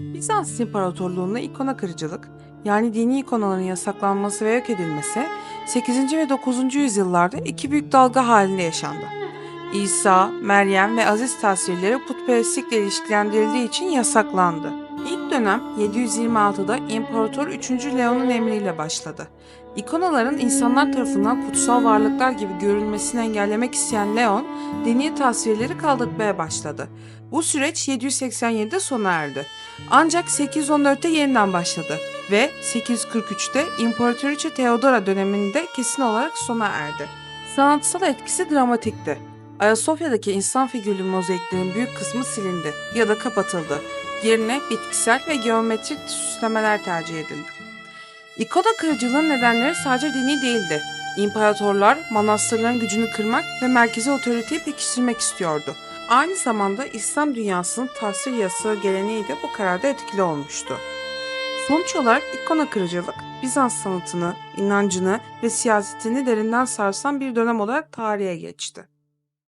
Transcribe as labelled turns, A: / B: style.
A: Bizans İmparatorluğu'nda ikona kırıcılık, yani dini ikonaların yasaklanması ve yok edilmesi 8. ve 9. yüzyıllarda iki büyük dalga halinde yaşandı. İsa, Meryem ve Aziz tasvirleri putperestlikle ilişkilendirildiği için yasaklandı. İlk dönem 726'da İmparator 3. Leon'un emriyle başladı. İkonaların insanlar tarafından kutsal varlıklar gibi görülmesini engellemek isteyen Leon, dini tasvirleri kaldırmaya başladı. Bu süreç 787'de sona erdi. Ancak 814'te yeniden başladı ve 843'te İmparatoriçe Theodora döneminde kesin olarak sona erdi. Sanatsal etkisi dramatikti. Ayasofya'daki insan figürlü mozaiklerin büyük kısmı silindi ya da kapatıldı. Yerine bitkisel ve geometrik süslemeler tercih edildi. İkona kırıcılığın nedenleri sadece dini değildi. İmparatorlar manastırların gücünü kırmak ve merkezi otoriteyi pekiştirmek istiyordu. Aynı zamanda İslam dünyasının tahsil yasağı geleneği de bu kararda etkili olmuştu. Sonuç olarak ikona kırıcılık, Bizans sanatını, inancını ve siyasetini derinden sarsan bir dönem olarak tarihe geçti.